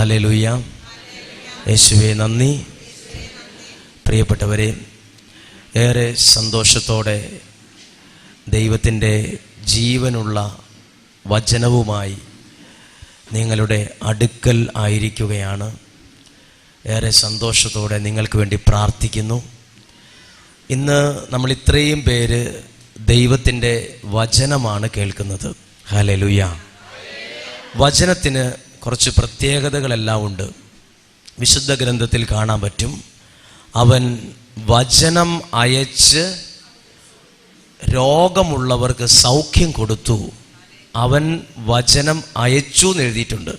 ഹാലലുയ്യ യേശുവെ നന്ദി. പ്രിയപ്പെട്ടവരെ ഏറെ സന്തോഷത്തോടെ ദൈവത്തിന്റെ ജീവനുള്ള വചനവുമായി നിങ്ങളുടെ അടുക്കൽ ആയിരിക്കുകയാണ്. ഏറെ സന്തോഷത്തോടെ നിങ്ങൾക്ക് വേണ്ടി പ്രാർത്ഥിക്കുന്നു. ഇന്ന് നമ്മൾ ഇത്രയും പേര് ദൈവത്തിന്റെ വചനമാണ് കേൾക്കുന്നത്. ഹലലുയ വചനത്തിന് കുറച്ച് പ്രത്യേകതകളെല്ലാം ഉണ്ട്. വിശുദ്ധ ഗ്രന്ഥത്തിൽ കാണാൻ പറ്റും. അവൻ വചനം അയച്ച് രോഗമുള്ളവർക്ക് സൗഖ്യം കൊടുത്തു. അവൻ വചനം അയച്ചു എന്ന് എഴുതിയിട്ടുണ്ട്.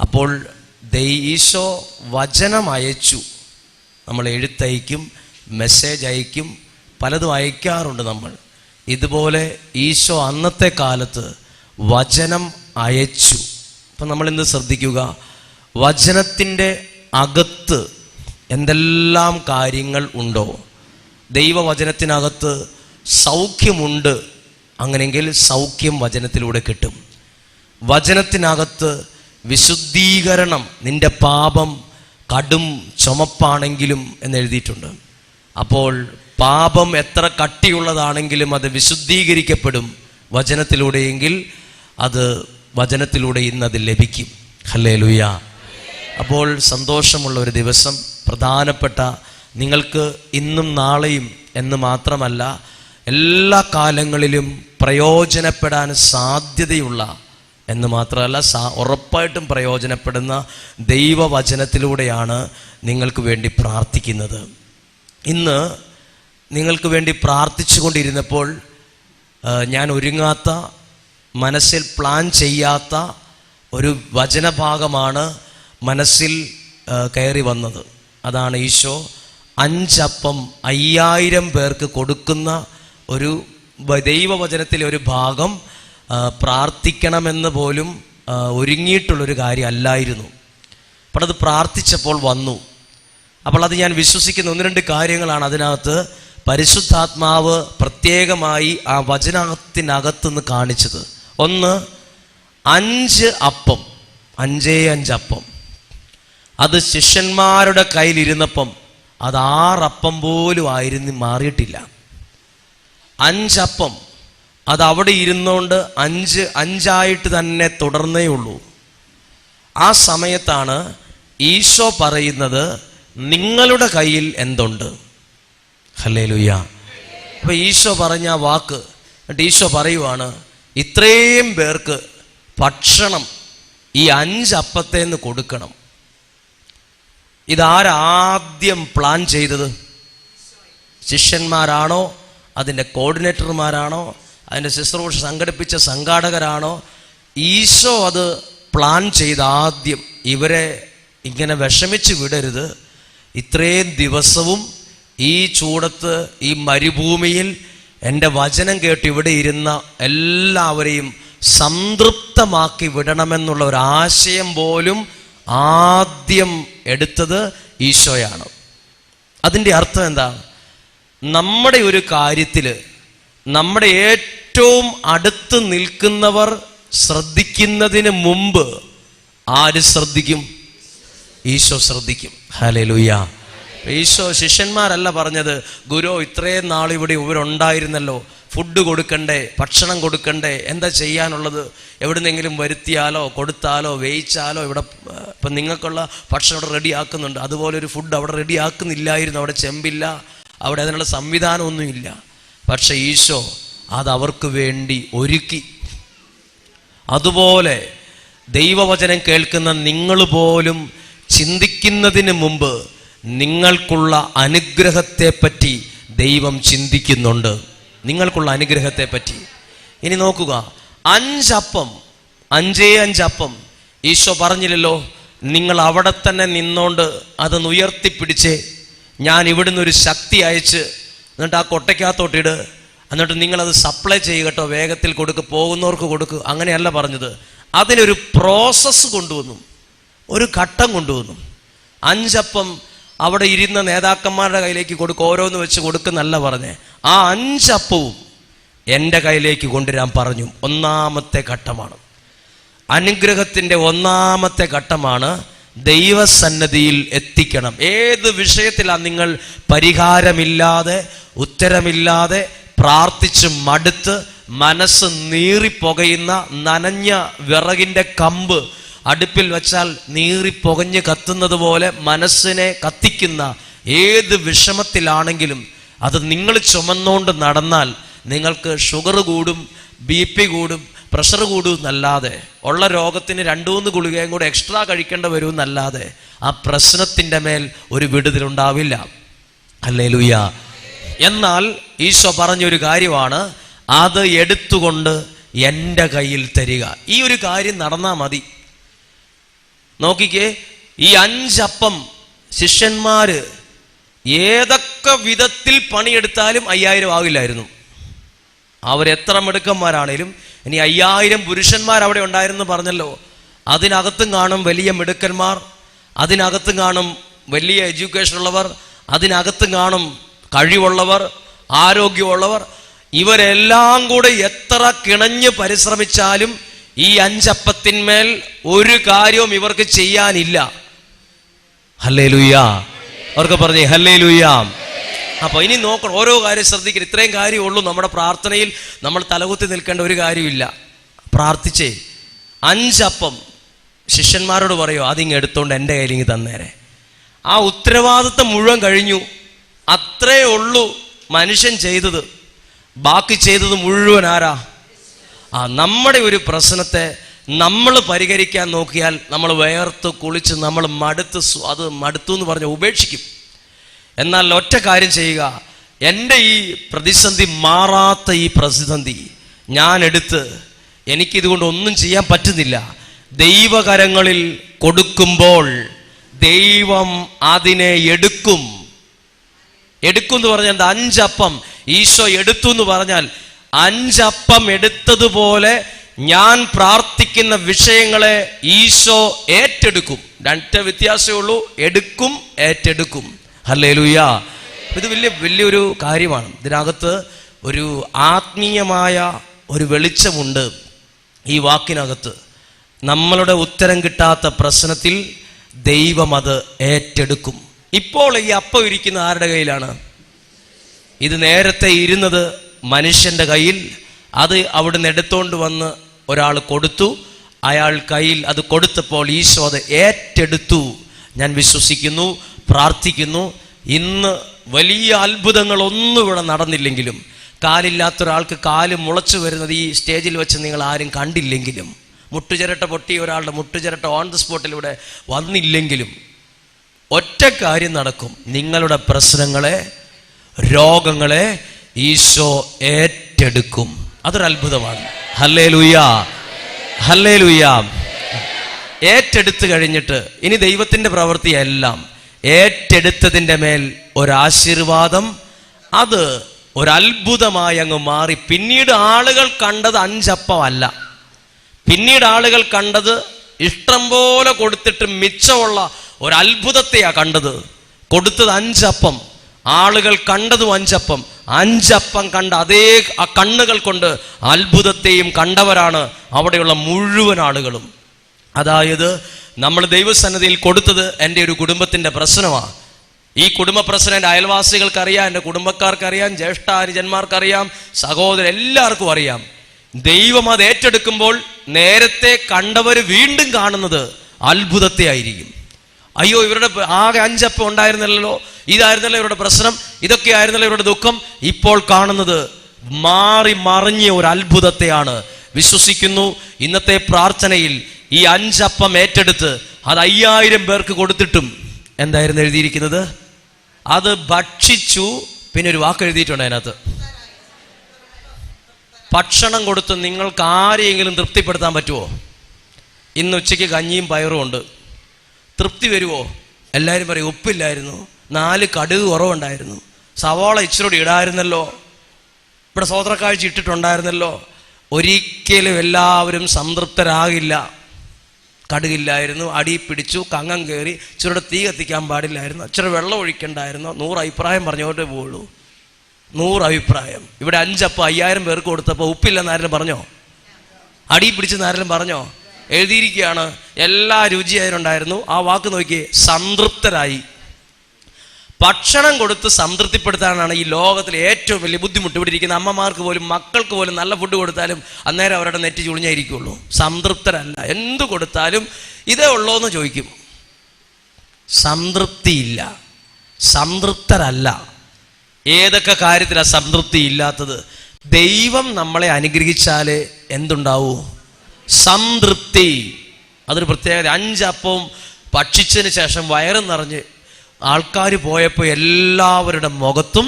അപ്പോൾ ദൈശോ വചനം അയച്ചു. നമ്മൾ എഴുത്തയക്കും മെസ്സേജ് അയക്കും പലതും അയക്കാറുണ്ട് നമ്മൾ. ഇതുപോലെ ഈശോ അന്നത്തെ കാലത്ത് വചനം അയച്ചു. അപ്പം ഇന്ന് ശ്രദ്ധിക്കുക. വചനത്തിന്റെ അകത്ത് എന്തെല്ലാം കാര്യങ്ങൾ ഉണ്ടോ? ദൈവവചനത്തിനകത്ത് സൗഖ്യമുണ്ട്. അങ്ങനെയെങ്കിൽ സൗഖ്യം വചനത്തിലൂടെ കിട്ടും. വചനത്തിനകത്ത് വിശുദ്ധീകരണം നിന്റെ പാപം കടും ചുമപ്പാണെങ്കിലും എന്നെഴുതിയിട്ടുണ്ട് അപ്പോൾ പാപം എത്ര കട്ടിയുള്ളതാണെങ്കിലും അത് വിശുദ്ധീകരിക്കപ്പെടും വചനത്തിലൂടെയെങ്കിൽ അത് വചനത്തിലൂടെ ഇന്ന് അത് ലഭിക്കും. ഹല്ലേ ലുയ അപ്പോൾ സന്തോഷമുള്ള ഒരു ദിവസം പ്രധാനപ്പെട്ട നിങ്ങൾക്ക് ഇന്നും നാളെയും എന്ന് മാത്രമല്ല എല്ലാ കാലങ്ങളിലും പ്രയോജനപ്പെടാൻ സാധ്യതയുള്ള എന്ന് മാത്രമല്ല സാ ഉറപ്പായിട്ടും പ്രയോജനപ്പെടുന്ന ദൈവവചനത്തിലൂടെയാണ് നിങ്ങൾക്ക് വേണ്ടി പ്രാർത്ഥിക്കുന്നത്. ഇന്ന് നിങ്ങൾക്ക് വേണ്ടി പ്രാർത്ഥിച്ചു കൊണ്ടിരുന്നപ്പോൾ ഞാൻ ഒരുങ്ങാത്ത മനസ്സിൽ പ്ലാൻ ചെയ്യാത്ത ഒരു വചനഭാഗമാണ് മനസ്സിൽ കയറി വന്നത്. അതാണ് ഈശോ അഞ്ചപ്പം അയ്യായിരം പേർക്ക് കൊടുക്കുന്ന ഒരു ദൈവവചനത്തിലെ ഒരു ഭാഗം പ്രാർത്ഥിക്കണമെന്ന് പോലും ഒരുങ്ങിയിട്ടുള്ളൊരു കാര്യമല്ലായിരുന്നു. അപ്പോൾ അത് പ്രാർത്ഥിച്ചപ്പോൾ വന്നു. അപ്പോൾ അത് ഞാൻ വിശ്വസിക്കുന്ന. ഒന്ന് രണ്ട് കാര്യങ്ങളാണ് അതിനകത്ത് പരിശുദ്ധാത്മാവ് പ്രത്യേകമായി ആ വചനത്തിനകത്തുനിന്ന് കാണിച്ചത്. ഒന്ന് അഞ്ച് അപ്പം. അഞ്ചേ അഞ്ച് അപ്പം. അത് ശിഷ്യന്മാരുടെ കയ്യിലിരുന്നപ്പം അത് ആറപ്പം പോലും ആയിരുന്നു മാറിയിട്ടില്ല. അഞ്ചപ്പം അത് അവിടെ ഇരുന്നുകൊണ്ട് അഞ്ച് അഞ്ചായിട്ട് തന്നെ തുടർന്നേ ഉള്ളൂ. ആ സമയത്താണ് ഈശോ പറയുന്നത് നിങ്ങളുടെ കയ്യിൽ എന്തുണ്ട്? ഹല്ലേ ലുയ്യ അപ്പൊ ഈശോ പറഞ്ഞ വാക്ക് എന്നിട്ട് ഈശോ പറയുവാണ് ഇത്രയും പേർക്ക് ഭക്ഷണം ഈ അഞ്ചപ്പത്തേന്ന് കൊടുക്കണം. ഇതാരാദ്യം പ്ലാൻ ചെയ്തത്? ശിഷ്യന്മാരാണോ? അതിന്റെ കോർഡിനേറ്റർമാരാണോ അതിന്റെ ശുശ്രൂഷ സംഘടിപ്പിച്ച സംഘാടകരാണോ? ഈശോ അത് പ്ലാൻ ചെയ്ത ആദ്യം ഇവരെ ഇങ്ങനെ വിഷമിച്ച് വിടരുത്. ഇത്രയും ദിവസവും ഈ ചൂടത്ത് ഈ മരുഭൂമിയിൽ എന്റെ വചനം കേട്ട് ഇവിടെ ഇരുന്ന എല്ലാവരെയും സംതൃപ്തമാക്കി വിടണമെന്നുള്ള ഒരു ആശയം പോലും ആദ്യം എടുത്തത് ഈശോയാണ്. അതിന്റെ അർത്ഥം എന്താ? നമ്മുടെ ഒരു കാര്യത്തിൽ നമ്മുടെ ഏറ്റവും അടുത്ത് നിൽക്കുന്നവർ ശ്രദ്ധിക്കുന്നതിന് മുമ്പ് ആര് ശ്രദ്ധിക്കും? ഈശോ ശ്രദ്ധിക്കും. ഹലേ ഈശോ ശിഷ്യന്മാരല്ല പറഞ്ഞത് ഗുരു ഇത്രയും നാൾ ഇവിടെ ഇവരുണ്ടായിരുന്നല്ലോ. ഫുഡ് കൊടുക്കണ്ടേ ഭക്ഷണം കൊടുക്കണ്ടേ എന്താ ചെയ്യാനുള്ളത്? എവിടുന്നെങ്കിലും വരുത്തിയാലോ കൊടുത്താലോ വേയിച്ചാലോ ഇവിടെ ഇപ്പം നിങ്ങൾക്കുള്ള ഭക്ഷണം ഇവിടെ റെഡി ആക്കുന്നുണ്ട്. അതുപോലെ ഒരു ഫുഡ് അവിടെ റെഡി ആക്കുന്നില്ലായിരുന്നു അവിടെ ചെമ്പില്ല. അവിടെ അതിനുള്ള സംവിധാനമൊന്നുമില്ല. പക്ഷെ ഈശോ അത് അവർക്ക് വേണ്ടി ഒരുക്കി. അതുപോലെ ദൈവവചനം കേൾക്കുന്ന നിങ്ങൾ പോലും ചിന്തിക്കുന്നതിന് മുമ്പ് നിങ്ങൾക്കുള്ള അനുഗ്രഹത്തെപ്പറ്റി ദൈവം ചിന്തിക്കുന്നുണ്ട്. നിങ്ങൾക്കുള്ള അനുഗ്രഹത്തെപ്പറ്റി. ഇനി നോക്കുക. അഞ്ചപ്പം അഞ്ചേ അഞ്ചപ്പം. ഈശോ പറഞ്ഞില്ലല്ലോ നിങ്ങൾ അവിടെ തന്നെ നിന്നോണ്ട് അതൊന്ന് ഉയർത്തിപ്പിടിച്ച് ഞാൻ ഇവിടുന്ന് ഒരു ശക്തി അയച്ച് എന്നിട്ട് ആ കൊട്ടയ്ക്കകത്തോട്ടിട് എന്നിട്ട് നിങ്ങളത് സപ്ലൈ ചെയ്യുക കേട്ടോ വേഗത്തിൽ കൊടുക്കുക പോകുന്നവർക്ക് കൊടുക്കുക അങ്ങനെയല്ല പറഞ്ഞത്. അതിനൊരു പ്രോസസ്സ് കൊണ്ടുവന്നു. ഒരു ഘട്ടം കൊണ്ടുവന്നു. അഞ്ചപ്പം അവിടെ ഇരുന്ന നേതാക്കന്മാരുടെ കയ്യിലേക്ക് കൊടുക്കും. ഓരോന്ന് വെച്ച് കൊടുക്കുന്നല്ല പറഞ്ഞേ. ആ അഞ്ചപ്പവും എന്റെ കയ്യിലേക്ക് കൊണ്ടുവരാൻ പറഞ്ഞു. ഒന്നാമത്തെ ഘട്ടമാണ്. അനുഗ്രഹത്തിന്റെ ഒന്നാമത്തെ ഘട്ടമാണ് ദൈവസന്നദ്ധിയിൽ എത്തിക്കണം. ഏത് വിഷയത്തിലാണ് നിങ്ങൾ പരിഹാരമില്ലാതെ ഉത്തരമില്ലാതെ പ്രാർത്ഥിച്ച് മടുത്ത് മനസ്സ് നീറിപ്പുകയുന്ന നനഞ്ഞ വിറകിന്റെ കമ്പ് അടുപ്പിൽ വച്ചാൽ നീറി പുകഞ്ഞ് കത്തുന്നത് പോലെ മനസ്സിനെ കത്തിക്കുന്ന ഏത് വിഷമത്തിലാണെങ്കിലും അത് നിങ്ങൾ ചുമന്നുകൊണ്ട് നടന്നാൽ നിങ്ങൾക്ക് ഷുഗർ കൂടും ബി പി കൂടും പ്രഷർ കൂടും എന്നല്ലാതെ ഉള്ള രോഗത്തിന് രണ്ടു മൂന്ന് ഗുളികയും കൂടെ എക്സ്ട്രാ കഴിക്കേണ്ട വരും എന്നല്ലാതെ ആ പ്രശ്നത്തിന്റെ മേൽ ഒരു വിടുതലുണ്ടാവില്ല അല്ലേ ലുയ്യ എന്നാൽ ഈശോ പറഞ്ഞൊരു കാര്യമാണ് അത് എടുത്തുകൊണ്ട് എന്റെ കയ്യിൽ തരിക. ഈ ഒരു കാര്യം നടന്നാൽ മതി. നോക്കിക്കേ ഈ അഞ്ചപ്പം ശിഷ്യന്മാര് ഏതൊക്കെ വിധത്തിൽ പണിയെടുത്താലും അയ്യായിരം ആകില്ലായിരുന്നു അവരെത്ര മിടുക്കന്മാരാണേലും ഇനി അയ്യായിരം പുരുഷന്മാർ അവിടെ ഉണ്ടായിരുന്നു പറഞ്ഞല്ലോ. അതിനകത്തും കാണും വലിയ മിടുക്കന്മാർ അതിനകത്തും കാണും വലിയ എഡ്യൂക്കേഷൻ ഉള്ളവർ അതിനകത്തും കാണും കഴിവുള്ളവർ ആരോഗ്യമുള്ളവർ. ഇവരെല്ലാം കൂടെ എത്ര കിണഞ്ഞ് പരിശ്രമിച്ചാലും ഈ അഞ്ചപ്പത്തിന്മേൽ ഒരു കാര്യവും ഇവർക്ക് ചെയ്യാനില്ല. ഹല്ലേ ലുയ്യ അവർക്ക് പറഞ്ഞു ഹല്ലേ ലുയ്യാം അപ്പൊ ഇനി നോക്കണം ഓരോ കാര്യം ശ്രദ്ധിക്കണം. ഇത്രയും കാര്യമുള്ളൂ നമ്മുടെ പ്രാർത്ഥനയിൽ. നമ്മൾ തലകുത്തി നിൽക്കേണ്ട ഒരു കാര്യമില്ല. പ്രാർത്ഥിച്ചേ. അഞ്ചപ്പം ശിഷ്യന്മാരോട് പറയോ അതിങ്ങ് എടുത്തോണ്ട് എന്റെ കയ്യിലിങ്ങ് തന്നേരെ. ആ ഉത്തരവാദിത്തം മുഴുവൻ കഴിഞ്ഞു. അത്രേ ഉള്ളൂ മനുഷ്യൻ ചെയ്തത്. ബാക്കി ചെയ്തത് മുഴുവൻ ആരാ? ആ നമ്മുടെ ഒരു പ്രശ്നത്തെ നമ്മൾ പരിഹരിക്കാൻ നോക്കിയാൽ നമ്മൾ വേർത്ത് കുളിച്ച് നമ്മൾ മടുത്ത് അത് മടുത്തു എന്ന് പറഞ്ഞ് ഉപേക്ഷിക്കും. എന്നാൽ ഒറ്റ കാര്യം ചെയ്യുക. എന്റെ ഈ പ്രതിസന്ധി മാറാത്ത ഈ പ്രതിസന്ധി ഞാൻ എടുത്ത് എനിക്കിതുകൊണ്ട് ഒന്നും ചെയ്യാൻ പറ്റുന്നില്ല. ദൈവകരങ്ങളിൽ കൊടുക്കുമ്പോൾ ദൈവം അതിനെ എടുക്കും. എടുക്കും എന്ന് പറഞ്ഞാൽ എന്താ? അഞ്ചപ്പം. ഈശോ എടുത്തു എന്ന് പറഞ്ഞാൽ അഞ്ചപ്പം എടുത്തതുപോലെ ഞാൻ പ്രാർത്ഥിക്കുന്ന വിഷയങ്ങളെ ഈശോ ഏറ്റെടുക്കും. രണ്ട് വ്യത്യാസമേ ഉള്ളൂ എടുക്കും ഏറ്റെടുക്കും. ഹല്ലേ ഇത് വലിയ വലിയൊരു കാര്യമാണ്. ഇതിനകത്ത് ഒരു ആത്മീയമായ ഒരു വെളിച്ചമുണ്ട് ഈ വാക്കിനകത്ത്. നമ്മളുടെ ഉത്തരം കിട്ടാത്ത പ്രശ്നത്തിൽ ദൈവം അത് ഏറ്റെടുക്കും. ഇപ്പോൾ ഈ അപ്പം ഇരിക്കുന്ന ആരുടെ കയ്യിലാണ്? ഇത് നേരത്തെ ഇരുന്നത് മനുഷ്യന്റെ കയ്യിൽ അത് അവിടുന്ന് എടുത്തോണ്ട് വന്ന് ഒരാൾ കൊടുത്തു. അയാൾ കയ്യിൽ അത് കൊടുത്തപ്പോൾ ഈശോ അത് ഏറ്റെടുത്തു. ഞാൻ വിശ്വസിക്കുന്നു പ്രാർത്ഥിക്കുന്നു. ഇന്ന് വലിയ അത്ഭുതങ്ങളൊന്നും ഇവിടെ നടന്നില്ലെങ്കിലും കാലില്ലാത്ത ഒരാൾക്ക് കാൽ മുളച്ചു വരുന്നത് ഈ സ്റ്റേജിൽ വെച്ച് നിങ്ങൾ ആരും കണ്ടില്ലെങ്കിലും മുട്ടുചിരട്ട പൊട്ടിയ ഒരാളുടെ മുട്ടുചിരട്ട ഓൺ ദി സ്പോട്ടിൽ ഇവിടെ വന്നില്ലെങ്കിലും ഒറ്റ കാര്യം നടക്കും. നിങ്ങളുടെ പ്രശ്നങ്ങളെ രോഗങ്ങളെ ഈശോ ഏറ്റെടുക്കും. അതൊരു അത്ഭുതമാണ് ഹല്ലേ ലുയ്യ ഹല്ലേ ലുയ്യ ഏറ്റെടുത്ത് കഴിഞ്ഞിട്ട് ഇനി ദൈവത്തിന്റെ പ്രവൃത്തിയെല്ലാം ഏറ്റെടുത്തതിന്റെ മേൽ ഒരാശീർവാദം അത് ഒരത്ഭുതമായി അങ്ങ് മാറി. പിന്നീട് ആളുകൾ കണ്ടത് അഞ്ചപ്പമല്ല. പിന്നീട് ആളുകൾ കണ്ടത് ഇഷ്ടം പോലെ കൊടുത്തിട്ട് മിച്ചമുള്ള ഒരു അത്ഭുതത്തെയാ കണ്ടത്. കൊടുത്തത് അഞ്ചപ്പം. ആളുകൾ കണ്ടതും അഞ്ചപ്പം. അഞ്ചപ്പം കണ്ട അതേ ആ കണ്ണുകൾ കൊണ്ട് അത്ഭുതത്തെയും കണ്ടവരാണ് അവിടെയുള്ള മുഴുവൻ ആളുകളും. അതായത് നമ്മൾ ദൈവസന്നതിയിൽ കൊടുത്തത് എന്റെ ഒരു കുടുംബത്തിന്റെ പ്രശ്നമാണ്. ഈ കുടുംബ പ്രശ്നം എന്റെ അയൽവാസികൾക്കറിയാം എന്റെ കുടുംബക്കാർക്കറിയാം ജ്യേഷ്ഠാനുജന്മാർക്കറിയാം സഹോദരൻ എല്ലാവർക്കും അറിയാം. ദൈവം അത് ഏറ്റെടുക്കുമ്പോൾ നേരത്തെ കണ്ടവർ വീണ്ടും കാണുന്നത് അത്ഭുതത്തെ ആയിരിക്കും അയ്യോ ഇവരുടെ ആകെ അഞ്ചപ്പം ഉണ്ടായിരുന്നല്ലോ ഇതായിരുന്നല്ലോ ഇവരുടെ പ്രശ്നം ഇതൊക്കെ ആയിരുന്നല്ലോ ഇവരുടെ ദുഃഖം. ഇപ്പോൾ കാണുന്നത് മാറി മറിഞ്ഞ ഒരു അത്ഭുതത്തെയാണ്. വിശ്വസിക്കുന്നു ഇന്നത്തെ പ്രാർത്ഥനയിൽ ഈ അഞ്ചപ്പം ഏറ്റെടുത്ത് അത് അയ്യായിരം പേർക്ക് കൊടുത്തിട്ടും എന്തായിരുന്നു എഴുതിയിരിക്കുന്നത്? അത് ഭക്ഷിച്ചു പിന്നെ ഒരു വാക്ക് എഴുതിയിട്ടുണ്ട് അതിനകത്ത്. ഭക്ഷണം കൊടുത്ത് നിങ്ങൾക്ക് ആരെയെങ്കിലും തൃപ്തിപ്പെടുത്താൻ പറ്റുമോ ഇന്ന് ഉച്ചയ്ക്ക് കഞ്ഞിയും പയറും ഉണ്ട്. തൃപ്തി വരുമോ എല്ലാവരും പറയും ഉപ്പില്ലായിരുന്നു. നാല് കടുക് കുറവുണ്ടായിരുന്നു. സവാള ഇച്ചിരി ഇടായിരുന്നല്ലോ. ഇവിടെ സ്വോത്രക്കാഴ്ച ഇട്ടിട്ടുണ്ടായിരുന്നല്ലോ. ഒരിക്കലും എല്ലാവരും സംതൃപ്തരാകില്ല. കടുകില്ലായിരുന്നു. അടി പിടിച്ചു കങ്ങം കയറി ഇച്ചിരി തീ കത്തിക്കാൻ പാടില്ലായിരുന്നു. ഇച്ചിരി വെള്ളം ഒഴിക്കണ്ടായിരുന്നു. നൂറ് അഭിപ്രായം പറഞ്ഞോട്ടേ പോളൂ നൂറ് അഭിപ്രായം. ഇവിടെ അഞ്ചപ്പം അയ്യായിരം പേർക്ക് കൊടുത്തപ്പോൾ ഉപ്പില്ലെന്ന് ആരെങ്കിലും പറഞ്ഞോ? അടി പിടിച്ചെന്ന് ആരെങ്കിലും പറഞ്ഞോ? എഴുതിയിരിക്കുകയാണ്. എല്ലാ രുചി അതിനുണ്ടായിരുന്നു ആ വാക്ക് നോക്കി സംതൃപ്തരായി. ഭക്ഷണം കൊടുത്ത് സംതൃപ്തിപ്പെടുത്താനാണ് ഈ ലോകത്തിലെ ഏറ്റവും വലിയ ബുദ്ധിമുട്ട്. ഇവിടെ ഇരിക്കുന്ന അമ്മമാർക്ക് പോലും മക്കൾക്ക് പോലും നല്ല ഫുഡ് കൊടുത്താലും അന്നേരം അവരുടെ നെറ്റ് ചുളിഞ്ഞായിരിക്കുള്ളൂ. സംതൃപ്തരല്ല. എന്തു കൊടുത്താലും ഇതേ ഉള്ളോ എന്ന് ചോദിക്കും. സംതൃപ്തിയില്ല. സംതൃപ്തരല്ല. ഏതൊക്കെ കാര്യത്തിലാണ് സംതൃപ്തി ഇല്ലാത്തത്? ദൈവം നമ്മളെ അനുഗ്രഹിച്ചാൽ എന്തുണ്ടാവൂ? സംതൃപ്തി. അതൊരു പ്രത്യേകത. അഞ്ചപ്പവും ഭക്ഷിച്ചതിന് ശേഷം വയറും നിറഞ്ഞ് ആൾക്കാർ പോയപ്പോൾ എല്ലാവരുടെ മുഖത്തും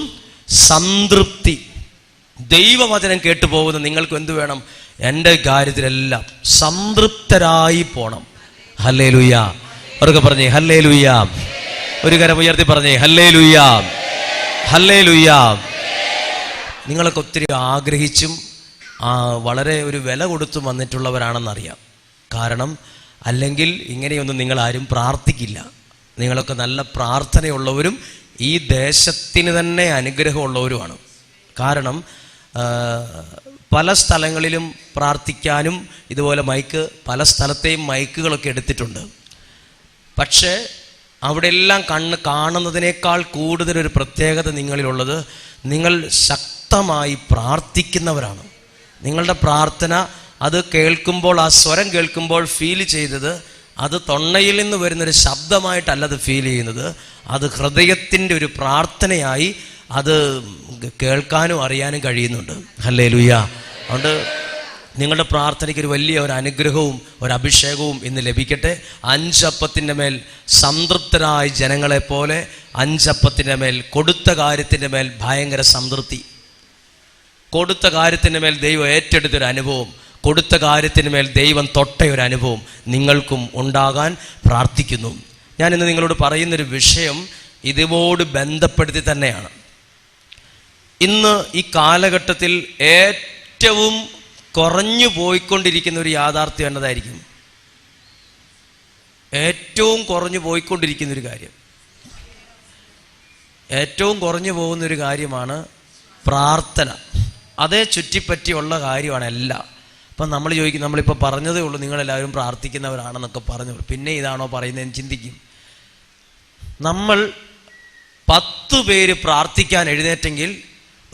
സംതൃപ്തി. ദൈവവചനം കേട്ടു പോകുന്ന നിങ്ങൾക്ക് എന്ത് വേണം? എന്റെ കാര്യത്തിലെല്ലാം സംതൃപ്തരായി പോണം. ഹല്ലേ ലുയ്യ അവർക്ക് പറഞ്ഞേ ഹല്ലേ ലുയ്യ ഒരു കരം ഉയർത്തി പറഞ്ഞേ ഹല്ലേ ലുയ്യ ഹല്ലേ ലുയ്യ നിങ്ങളൊക്കെ ഒത്തിരി ആഗ്രഹിച്ചും വളരെ ഒരു വില കൊടുത്തും വന്നിട്ടുള്ളവരാണെന്നറിയാം. കാരണം അല്ലെങ്കിൽ ഇങ്ങനെയൊന്നും നിങ്ങൾ ആരും പ്രാർത്ഥിക്കില്ല. നിങ്ങളൊക്കെ നല്ല പ്രാർത്ഥനയുള്ളവരും ഈ ദേശത്തിന് തന്നെ അനുഗ്രഹമുള്ളവരുമാണ്. കാരണം പല സ്ഥലങ്ങളിലും പ്രാർത്ഥിക്കാനും ഇതുപോലെ മൈക്ക് പല സ്ഥലത്തെയും മൈക്കുകളൊക്കെ എടുത്തിട്ടുണ്ട്. പക്ഷേ അവിടെ എല്ലാം കണ്ണ് കാണുന്നതിനേക്കാൾ കൂടുതൽ ഒരു പ്രത്യേകത നിങ്ങളിലുള്ളത് നിങ്ങൾ ശക്തമായി പ്രാർത്ഥിക്കുന്നവരാണ്. നിങ്ങളുടെ പ്രാർത്ഥന അത് കേൾക്കുമ്പോൾ ആ സ്വരം കേൾക്കുമ്പോൾ ഫീൽ ചെയ്തത് അത് തൊണ്ണയിൽ നിന്ന് വരുന്നൊരു ശബ്ദമായിട്ടല്ല അത് ഫീൽ ചെയ്യുന്നത്. അത് ഹൃദയത്തിന്റെ ഒരു പ്രാർത്ഥനയായി അത് കേൾക്കാനും അറിയാനും കഴിയുന്നുണ്ട്. ഹല്ലേ ലുയ്യ അതുകൊണ്ട് നിങ്ങളുടെ പ്രാർത്ഥനയ്ക്ക് ഒരു വലിയ ഒരു അനുഗ്രഹവും ഒരു അഭിഷേകവും ഇന്ന് ലഭിക്കട്ടെ. അഞ്ചപ്പത്തിന്റെ മേൽ സംതൃപ്തരായ ജനങ്ങളെ പോലെ അഞ്ചപ്പത്തിന്റെ മേൽ കൊടുത്ത കാര്യത്തിന്റെ മേൽ ഭയങ്കര സംതൃപ്തി. കൊടുത്ത കാര്യത്തിന്റെ മേൽ ദൈവം ഏറ്റെടുത്തൊരു അനുഭവം. കൊടുത്ത കാര്യത്തിന് മേൽ ദൈവം തൊട്ടയൊരു അനുഭവം നിങ്ങൾക്കും ഉണ്ടാകാൻ പ്രാർത്ഥിക്കുന്നു. ഞാൻ ഇന്ന് നിങ്ങളോട് പറയുന്നൊരു വിഷയം ഇതുവോട് ബന്ധപ്പെടുത്തി തന്നെയാണ്. ഇന്ന് ഈ കാലഘട്ടത്തിൽ ഏറ്റവും കുറഞ്ഞു പോയിക്കൊണ്ടിരിക്കുന്ന ഒരു യാഥാർത്ഥ്യം എന്നതായിരിക്കും. ഏറ്റവും കുറഞ്ഞു പോയിക്കൊണ്ടിരിക്കുന്ന ഒരു കാര്യം. ഏറ്റവും കുറഞ്ഞു പോകുന്ന ഒരു കാര്യമാണ് പ്രാർത്ഥന. അതേ ചുറ്റിപ്പറ്റിയുള്ള കാര്യമാണ് എല്ലാം. അപ്പം നമ്മൾ ചോദിക്കും നമ്മളിപ്പോൾ പറഞ്ഞതേ ഉള്ളൂ നിങ്ങളെല്ലാവരും പ്രാർത്ഥിക്കുന്നവരാണെന്നൊക്കെ പറഞ്ഞു. പിന്നെ ഇതാണോ പറയുന്നതെന്ന് ചിന്തിക്കും. നമ്മൾ പത്ത് പേര് പ്രാർത്ഥിക്കാൻ എഴുന്നേറ്റെങ്കിൽ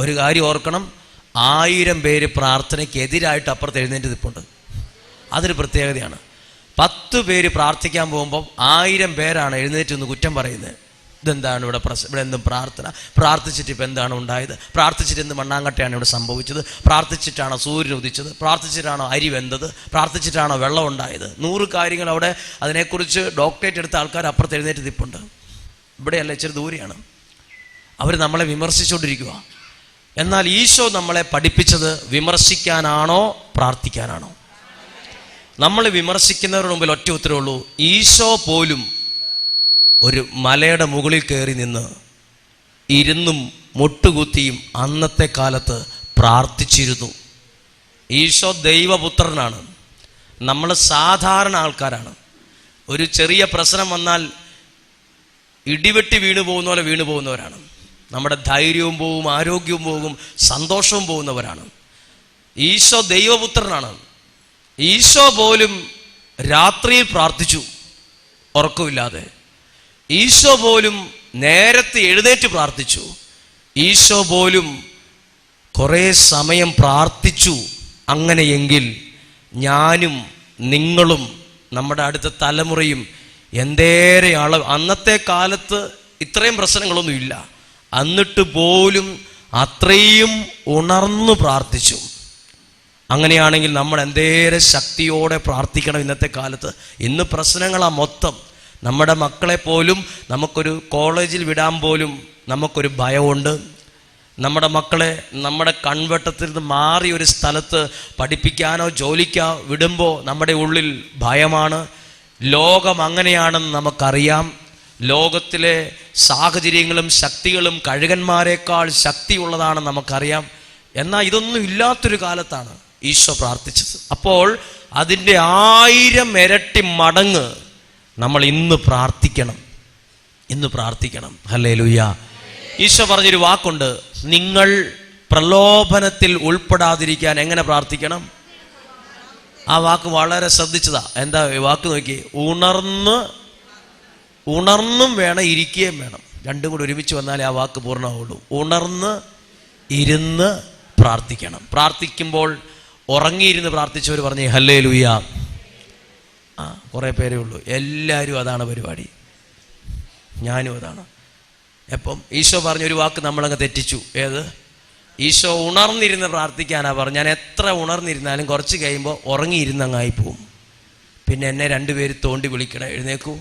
ഒരു കാര്യം ഓർക്കണം ആയിരം പേര് പ്രാർത്ഥനയ്ക്ക് എതിരായിട്ട് അപ്പുറത്ത് എഴുന്നേറ്റ് നിൽപ്പുണ്ട് അതൊരു പ്രത്യേകതയാണ്. പത്ത് പേര് പ്രാർത്ഥിക്കാൻ പോകുമ്പോൾ ആയിരം പേരാണ് എഴുന്നേറ്റ് കുറ്റം പറയുന്നത്. ഇതെന്താണ് ഇവിടെ പ്രസ ഇവിടെ എന്തും പ്രാർത്ഥന? പ്രാർത്ഥിച്ചിട്ട് ഇപ്പം എന്താണ് ഉണ്ടായത്? പ്രാർത്ഥിച്ചിട്ട് എന്ത് മണ്ണാങ്കട്ടയാണ് ഇവിടെ സംഭവിച്ചത്? പ്രാർത്ഥിച്ചിട്ടാണോ സൂര്യൻ ഉദിച്ചത്? പ്രാർത്ഥിച്ചിട്ടാണോ അരി വെന്തത്? പ്രാർത്ഥിച്ചിട്ടാണോ വെള്ളം ഉണ്ടായത്? നൂറ് കാര്യങ്ങൾ അവിടെ അതിനെക്കുറിച്ച് ഡോക്ടറേറ്റ് എടുത്ത ആൾക്കാർ അപ്പുറത്ത് എഴുന്നേറ്റ് നിൽപ്പുണ്ട്. ഇവിടെയല്ല ഇച്ചിരി ദൂരെയാണ്. അവർ നമ്മളെ വിമർശിച്ചുകൊണ്ടിരിക്കുക എന്നാൽ ഈശോ നമ്മളെ പഠിപ്പിച്ചത് വിമർശിക്കാനാണോ പ്രാർത്ഥിക്കാനാണോ? നമ്മൾ വിമർശിക്കുന്നവരുടെ മുമ്പിൽ ഒറ്റ ഉത്തരവുള്ളൂ ഈശോ പോലും ഒരു മലയുടെ മുകളിൽ കയറി നിന്ന് ഇരുന്നും മുട്ടുകുത്തിയും അന്നത്തെ കാലത്ത് പ്രാർത്ഥിച്ചിരുന്നു. ഈശോ ദൈവപുത്രനാണ്. നമ്മൾ സാധാരണ ആൾക്കാരാണ്. ഒരു ചെറിയ പ്രശ്നം വന്നാൽ ഇടിവെട്ടി വീണു പോകുന്ന പോലെ വീണു പോകുന്നവരാണ്. നമ്മുടെ ധൈര്യവും പോവും ആരോഗ്യവും പോകും സന്തോഷവും പോകുന്നവരാണ്. ഈശോ ദൈവപുത്രനാണ്. ഈശോ പോലും രാത്രിയിൽ പ്രാർത്ഥിച്ചു. ഉറക്കമില്ലാതെ. ഈശോ പോലും നേരത്തെ എഴുന്നേറ്റ് പ്രാർത്ഥിച്ചു. ഈശോ പോലും കുറേ സമയം പ്രാർത്ഥിച്ചു. അങ്ങനെയെങ്കിൽ ഞാനും നിങ്ങളും നമ്മുടെ അടുത്ത തലമുറയും എന്തേറെ അളവ് അന്നത്തെ കാലത്ത് ഇത്രയും പ്രശ്നങ്ങളൊന്നുമില്ല. എന്നിട്ട് പോലും അത്രയും ഉണർന്നു പ്രാർത്ഥിച്ചു. അങ്ങനെയാണെങ്കിൽ നമ്മൾ എന്തേറെ ശക്തിയോടെ പ്രാർത്ഥിക്കണം ഇന്നത്തെ കാലത്ത്. ഇന്ന് പ്രശ്നങ്ങളാ മൊത്തം. നമ്മുടെ മക്കളെ പോലും നമുക്കൊരു കോളേജിൽ വിടാൻ പോലും നമുക്കൊരു ഭയമുണ്ട്. നമ്മുടെ മക്കളെ നമ്മുടെ കൺവെട്ടത്തിൽ നിന്ന് മാറി ഒരു സ്ഥലത്ത് പഠിപ്പിക്കാനോ ജോലിക്കോ വിടുമ്പോൾ നമ്മുടെ ഉള്ളിൽ ഭയമാണ്. ലോകം അങ്ങനെയാണെന്ന് നമുക്കറിയാം. ലോകത്തിലെ സാഹചര്യങ്ങളും ശക്തികളും കഴുകന്മാരെക്കാൾ ശക്തിയുള്ളതാണെന്ന് നമുക്കറിയാം. എന്നാൽ ഇതൊന്നും ഇല്ലാത്തൊരു കാലത്താണ് ഈശോ പ്രാർത്ഥിച്ചത്. അപ്പോൾ അതിന്റെ ആയിരം ഇരട്ടി മടങ്ങ് നമ്മൾ ഇന്ന് പ്രാർത്ഥിക്കണം. ഇന്ന് പ്രാർത്ഥിക്കണം. ഹല്ലേ ലുയ്യ ഈശോ പറഞ്ഞൊരു വാക്കുണ്ട്. നിങ്ങൾ പ്രലോഭനത്തിൽ ഉൾപ്പെടാതിരിക്കാൻ എങ്ങനെ പ്രാർത്ഥിക്കണം? ആ വാക്ക് വളരെ ശ്രദ്ധിച്ചതാ. എന്താ വാക്ക് നോക്കി? ഉണർന്ന് ഉണർന്നും വേണം ഇരിക്കുകയും വേണം. രണ്ടും കൂടി ഒരുമിച്ച് വന്നാലേ ആ വാക്ക് പൂർണമാവുള്ളൂ. ഉണർന്ന് ഇരുന്ന് പ്രാർത്ഥിക്കണം. പ്രാർത്ഥിക്കുമ്പോൾ ഉറങ്ങിയിരുന്ന് പ്രാർത്ഥിച്ചവർ പറഞ്ഞേ ഹല്ലേ ലുയ്യ ആ കുറേ പേരേ ഉള്ളൂ. എല്ലാവരും അതാണ് പരിപാടി. ഞാനും അതാണ്. എപ്പം ഈശോ പറഞ്ഞൊരു വാക്ക് നമ്മളങ്ങ് തെറ്റിച്ചു. ഏത്? ഈശോ ഉണർന്നിരുന്ന് പ്രാർത്ഥിക്കാനാ പറഞ്ഞു ഞാൻ എത്ര ഉണർന്നിരുന്നാലും കുറച്ച് കഴിയുമ്പോൾ ഉറങ്ങിയിരുന്നങ്ങായി പോവും. പിന്നെ എന്നെ രണ്ടുപേര് തോണ്ടി വിളിക്കണം. എഴുന്നേക്കൂ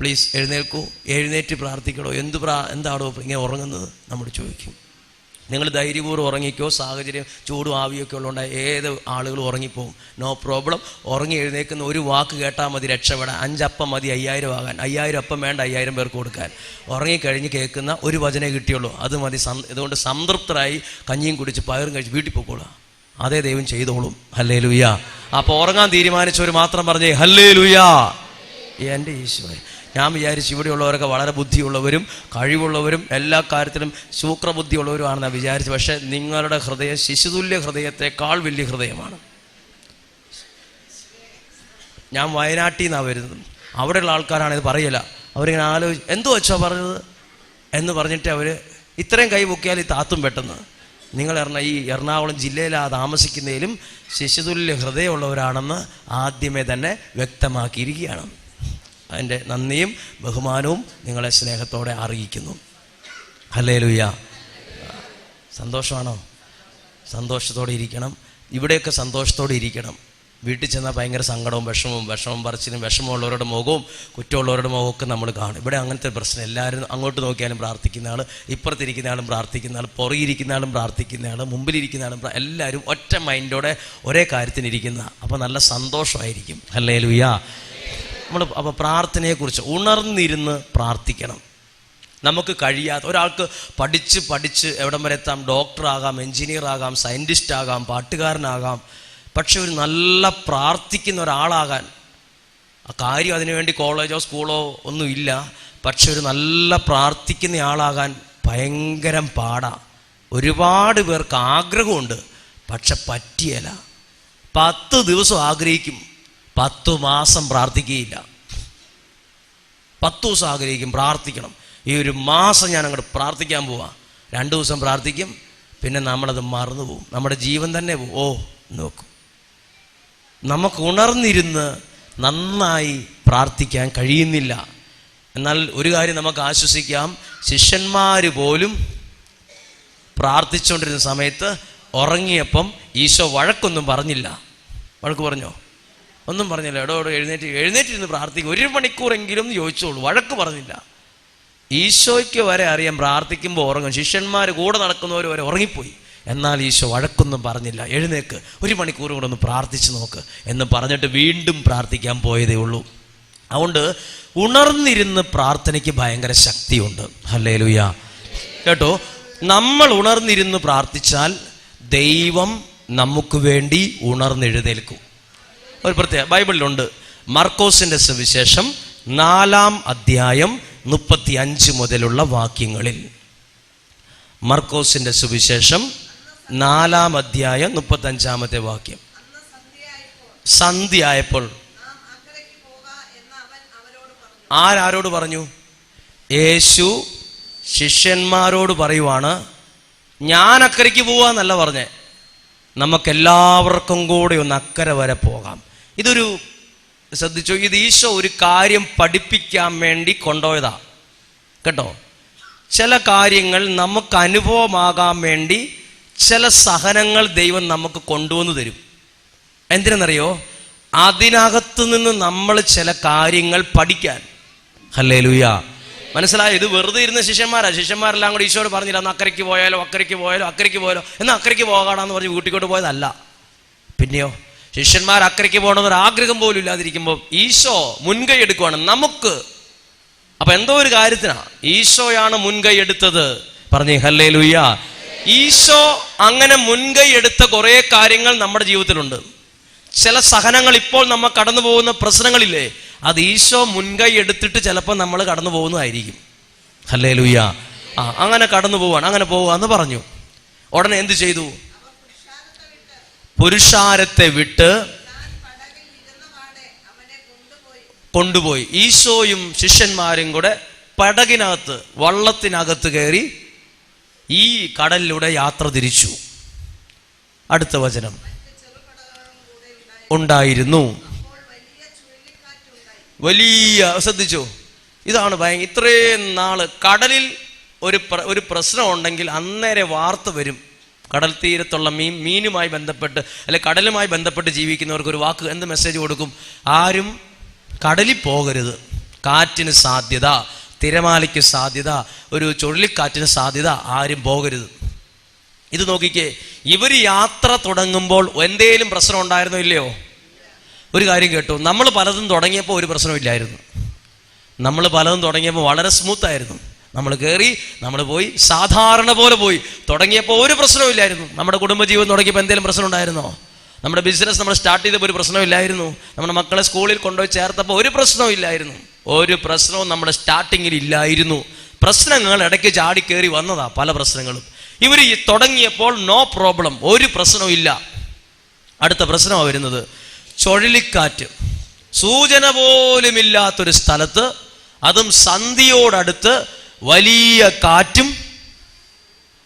പ്ലീസ് എഴുന്നേൽക്കൂ. എഴുന്നേറ്റ് പ്രാർത്ഥിക്കണോ? എന്ത് പ്രാ എന്താണോ ഇങ്ങനെ ഉറങ്ങുന്നത്? നമ്മൾ ചോദിക്കും. നിങ്ങൾ ധൈര്യപൂർവം ഉറങ്ങിക്കോ സാഹചര്യം ചൂടും ആവിയൊക്കെ ഉള്ളതുകൊണ്ട് ഏത് ആളുകളും ഉറങ്ങിപ്പോവും. നോ പ്രോബ്ലം ഉറങ്ങി എഴുന്നേക്കുന്ന ഒരു വാക്ക് കേട്ടാൽ മതി രക്ഷപ്പെടാൻ. അഞ്ചപ്പം മതി അയ്യായിരം ആകാൻ. അയ്യായിരം അപ്പം വേണ്ട അയ്യായിരം പേർക്ക് കൊടുക്കാൻ. ഉറങ്ങിക്കഴിഞ്ഞ് കേൾക്കുന്ന ഒരു വചനേ കിട്ടിയുള്ളൂ. അത് മതി. ഇതുകൊണ്ട് സംതൃപ്തരായി കഞ്ഞിയും കുടിച്ച് പയറും കഴിച്ച് വീട്ടിൽ പോയിക്കോളാം അതേ ദൈവം ചെയ്തോളും. ഹല്ലേ ലുയ്യ അപ്പോൾ ഉറങ്ങാൻ തീരുമാനിച്ചവർ മാത്രം പറഞ്ഞേ ഹല്ലേ ലുയ്യ എന്റെ ഈശോയെ. ഞാൻ വിചാരിച്ചു ഇവിടെയുള്ളവരൊക്കെ വളരെ ബുദ്ധിയുള്ളവരും കഴിവുള്ളവരും എല്ലാ കാര്യത്തിലും ശൂക്രബുദ്ധിയുള്ളവരുമാണെന്നാണ് വിചാരിച്ചു പക്ഷേ നിങ്ങളുടെ ഹൃദയം ശിശുതുല്യ ഹൃദയത്തെക്കാൾ വലിയ ഹൃദയമാണ്. ഞാൻ വയനാട്ടിൽ നിന്നാണ് വരുന്നത്. അവിടെയുള്ള ആൾക്കാരാണ് ഇത് പറയില്ല അവരിങ്ങനെ ആലോചിച്ച് എന്തോ വെച്ചോ പറഞ്ഞത്? എന്ന് പറഞ്ഞിട്ട് അവർ ഇത്രയും കൈ പൊക്കിയാൽ ഈ താത്തും പെട്ടെന്ന്. നിങ്ങൾ എറണ ഈ എറണാകുളം ജില്ലയിലാ താമസിക്കുന്നതിലും ശിശുതുല്യ ഹൃദയമുള്ളവരാണെന്ന് ആദ്യമേ തന്നെ വ്യക്തമാക്കിയിരിക്കുകയാണ്. അതിന്റെ നന്ദിയും ബഹുമാനവും നിങ്ങളെ സ്നേഹത്തോടെ അറിയിക്കുന്നു. ഹലേ ലുയ്യ സന്തോഷമാണോ? സന്തോഷത്തോടെ ഇരിക്കണം. ഇവിടെയൊക്കെ സന്തോഷത്തോടെ ഇരിക്കണം. വീട്ടിൽ ചെന്നാൽ ഭയങ്കര സങ്കടവും വിഷമവും വിഷമം പറിച്ചിലും വിഷമമുള്ളവരുടെ മുഖവും കുറ്റമുള്ളവരുടെ മുഖവും ഒക്കെ നമ്മൾ കാണും. ഇവിടെ അങ്ങനത്തെ പ്രശ്നം. എല്ലാവരും അങ്ങോട്ട് നോക്കിയാലും പ്രാർത്ഥിക്കുന്ന ആൾ ഇപ്പുറത്തിരിക്കുന്ന ആളും പ്രാർത്ഥിക്കുന്ന ആൾ പുറകിരിക്കുന്ന ആളും പ്രാർത്ഥിക്കുന്ന ആൾ മുമ്പിലിരിക്കുന്ന ആളും എല്ലാവരും ഒറ്റ മൈൻഡോടെ ഒരേ കാര്യത്തിനിരിക്കുന്ന. അപ്പോൾ നല്ല സന്തോഷമായിരിക്കും. അല്ലേ ലുയ്യ നമ്മൾ അപ്പോൾ പ്രാർത്ഥനയെക്കുറിച്ച് ഉണർന്നിരുന്ന് പ്രാർത്ഥിക്കണം. നമുക്ക് കഴിയാത്ത ഒരാൾക്ക് പഠിച്ച് പഠിച്ച് എവിടം വരെ എത്താം ഡോക്ടറാകാം എഞ്ചിനീയർ ആകാം സയന്റിസ്റ്റ് ആകാം പാട്ടുകാരനാകാം. പക്ഷെ ഒരു നല്ല പ്രാർത്ഥിക്കുന്ന ഒരാളാകാൻ ആ കാര്യം അതിനുവേണ്ടി കോളേജോ സ്കൂളോ ഒന്നും ഇല്ല. പക്ഷെ ഒരു നല്ല പ്രാർത്ഥിക്കുന്ന ആളാകാൻ ഭയങ്കരം പാടാ. ഒരുപാട് പേർക്ക് ആഗ്രഹമുണ്ട് പക്ഷെ പറ്റിയല്ല പത്ത് ദിവസം ആഗ്രഹിക്കും. പത്ത് മാസം പ്രാർത്ഥിക്കുകയില്ല. പത്തു ദിവസം ആഗ്രഹിക്കും പ്രാർത്ഥിക്കണം. ഈ ഒരു മാസം ഞാൻ അങ്ങോട്ട് പ്രാർത്ഥിക്കാൻ പോവാം. രണ്ട് ദിവസം പ്രാർത്ഥിക്കും പിന്നെ നമ്മളത് മറന്നു പോകും നമ്മുടെ ജീവൻ തന്നെ പോവും. ഓ നോക്കും. നമുക്ക് ഉണർന്നിരുന്ന് നന്നായി പ്രാർത്ഥിക്കാൻ കഴിയുന്നില്ല. എന്നാൽ ഒരു കാര്യം നമുക്ക് ആശ്വസിക്കാം. ശിഷ്യന്മാർ പോലും പ്രാർത്ഥിച്ചുകൊണ്ടിരുന്ന സമയത്ത് ഉറങ്ങിയപ്പം ഈശോ വഴക്കൊന്നും പറഞ്ഞില്ല. വഴക്ക് പറഞ്ഞോ? ഒന്നും പറഞ്ഞില്ല. എടോ എടോ എഴുന്നേറ്റ് എഴുന്നേറ്റിരുന്ന് പ്രാർത്ഥിക്കും. ഒരു മണിക്കൂറെങ്കിലും ചോദിച്ചോളൂ വഴക്ക് പറഞ്ഞില്ല. ഈശോയ്ക്ക് വരെ അറിയാം പ്രാർത്ഥിക്കുമ്പോൾ ഉറങ്ങും. ശിഷ്യന്മാർ കൂടെ നടക്കുന്നവർ വരെ ഉറങ്ങിപ്പോയി. എന്നാൽ ഈശോ വഴക്കൊന്നും പറഞ്ഞില്ല. എഴുന്നേക്ക്. ഒരു മണിക്കൂർ കൂടെ ഒന്ന് പ്രാർത്ഥിച്ച് നോക്ക് എന്ന് പറഞ്ഞിട്ട് വീണ്ടും പ്രാർത്ഥിക്കാൻ പോയതേ ഉള്ളൂ. അതുകൊണ്ട് ഉണർന്നിരുന്ന് പ്രാർത്ഥനയ്ക്ക് ഭയങ്കര ശക്തിയുണ്ട്. ഹല്ലേ ലുയ കേട്ടോ? നമ്മൾ ഉണർന്നിരുന്ന് പ്രാർത്ഥിച്ചാൽ ദൈവം നമുക്ക് വേണ്ടി ഉണർന്നെഴുന്നേൽക്കും. ഒരു പ്രത്യേക ബൈബിളിലുണ്ട്. മർക്കോസിന്റെ സുവിശേഷം നാലാം അധ്യായം മുപ്പത്തി അഞ്ച് മുതലുള്ള വാക്യങ്ങളിൽ. മർക്കോസിന്റെ സുവിശേഷം നാലാം അധ്യായം മുപ്പത്തി അഞ്ചാമത്തെ വാക്യം. സന്ധ്യയായപ്പോൾ ആരാരോട് പറഞ്ഞു? യേശു ശിഷ്യന്മാരോട് പറയുവാണ് ഞാൻ അക്കരയ്ക്ക് പോവാന്നല്ല പറഞ്ഞേ. നമുക്കെല്ലാവർക്കും കൂടി ഒന്ന് അക്കരെ വരെ പോകാം. ഇതൊരു ശ്രദ്ധിച്ചോ ഇത് ഈശോ ഒരു കാര്യം പഠിപ്പിക്കാൻ വേണ്ടി കൊണ്ടുപോയതാ. കേട്ടോ? ചില കാര്യങ്ങൾ നമുക്ക് അനുഭവമാകാൻ വേണ്ടി ചില സഹനങ്ങൾ ദൈവം നമുക്ക് കൊണ്ടുവന്നു തരും. എന്തിനെന്നറിയോ? അതിനകത്ത് നിന്ന് നമ്മൾ ചില കാര്യങ്ങൾ പഠിക്കാൻ. ഹല്ലേ ലുയ മനസ്സിലായ? ഇത് വെറുതെ ഇരുന്ന ശിഷ്യന്മാരാ. ശിഷ്യന്മാരെല്ലാം കൂടി ഈശോട് പറഞ്ഞില്ല അന്ന് അക്കരയ്ക്ക് പോയാലോ അക്കരയ്ക്ക് പോയാലോ അക്കരയ്ക്ക് പോയാലോ എന്നാൽ അക്കരയ്ക്ക് പോകാടാന്ന് പറഞ്ഞ് വീട്ടിക്കോട്ട് പോയതല്ല. പിന്നെയോ? ശിഷ്യന്മാർ അക്കരയ്ക്ക് പോകണമെന്നൊരു ആഗ്രഹം പോലും ഇല്ലാതിരിക്കുമ്പോൾ ഈശോ മുൻകൈ എടുക്കുവാണ് നമുക്ക്. അപ്പൊ എന്തോ ഒരു കാര്യത്തിനാ. ഈശോയാണ് മുൻകൈ എടുത്തത്. പറഞ്ഞു ഹല്ലേ ലുയ്യ ഈശോ അങ്ങനെ മുൻകൈ എടുത്ത കുറേ കാര്യങ്ങൾ നമ്മുടെ ജീവിതത്തിലുണ്ട്. ചില സഹനങ്ങൾ ഇപ്പോൾ നമ്മൾ കടന്നു പോകുന്ന പ്രശ്നങ്ങളില്ലേ അത് ഈശോ മുൻകൈ എടുത്തിട്ട് ചിലപ്പോൾ നമ്മൾ കടന്നു പോകുന്നതായിരിക്കും. ഹല്ലേ ലുയ്യ ആ അങ്ങനെ കടന്നു പോവാണ് അങ്ങനെ പോവാന്ന് പറഞ്ഞു. ഉടനെ എന്ത് ചെയ്തു? പുരുഷാരത്തെ വിട്ട് കൊണ്ടുപോയി. ഈശോയും ശിഷ്യന്മാരും കൂടെ പടകിനകത്ത് വള്ളത്തിനകത്ത് കയറി ഈ കടലിലൂടെ യാത്ര തിരിച്ചു. അടുത്ത വചനം. ഉണ്ടായിരുന്നു. വലിയ ശ്രദ്ധിച്ചു? ഇതാണ് ഭയങ്കര ഇത്രയും നാൾ കടലിൽ ഒരു ഒരു പ്രശ്നം ഉണ്ടെങ്കിൽ അന്നേരെ വാർത്ത വരും. കടൽ തീരത്തുള്ള മീൻ മീനുമായി ബന്ധപ്പെട്ട് അല്ലെ കടലുമായി ബന്ധപ്പെട്ട് ജീവിക്കുന്നവർക്ക് ഒരു വാക്ക് എന്ത് മെസ്സേജ് കൊടുക്കും? ആരും കടലിൽ പോകരുത്. കാറ്റിന് സാധ്യത തിരമാലയ്ക്ക് സാധ്യത ഒരു ചുഴലിക്കാറ്റിന് സാധ്യത ആരും പോകരുത്. ഇത് നോക്കിക്കേ ഇവർ യാത്ര തുടങ്ങുമ്പോൾ എന്തേലും പ്രശ്നം ഉണ്ടായിരുന്നോ ഇല്ലയോ? ഒരു കാര്യം കേട്ടു നമ്മൾ പലതും തുടങ്ങിയപ്പോൾ ഒരു പ്രശ്നമില്ലായിരുന്നു നമ്മൾ പലതും തുടങ്ങിയപ്പോൾ വളരെ സ്മൂത്ത് ആയിരുന്നു. നമ്മൾ കയറി നമ്മൾ പോയി. സാധാരണ പോലെ പോയി. തുടങ്ങിയപ്പോൾ ഒരു പ്രശ്നമില്ലായിരുന്നു നമ്മുടെ കുടുംബജീവിതം തുടങ്ങിയപ്പോൾ എന്തെങ്കിലും പ്രശ്നം ഉണ്ടായിരുന്നോ? നമ്മുടെ ബിസിനസ് നമ്മൾ സ്റ്റാർട്ട് ചെയ്തപ്പോൾ ഒരു പ്രശ്നമില്ലായിരുന്നു നമ്മുടെ മക്കളെ സ്കൂളിൽ കൊണ്ടുപോയി ചേർത്തപ്പോൾ ഒരു പ്രശ്നവും ഇല്ലായിരുന്നു. ഒരു പ്രശ്നവും നമ്മുടെ സ്റ്റാർട്ടിങ്ങിൽ ഇല്ലായിരുന്നു. പ്രശ്നങ്ങൾ ഇടയ്ക്ക് ചാടി കയറി വന്നതാ പല പ്രശ്നങ്ങളും. ഇവർ തുടങ്ങിയപ്പോൾ നോ പ്രോബ്ലം ഒരു പ്രശ്നവും ഇല്ല. അടുത്ത പ്രശ്നമാണ് വരുന്നത്. ചുഴലിക്കാറ്റ്. സൂചന പോലുമില്ലാത്തൊരു സ്ഥലത്ത് അതും സന്ധിയോടടുത്ത് വലിയ കാറ്റും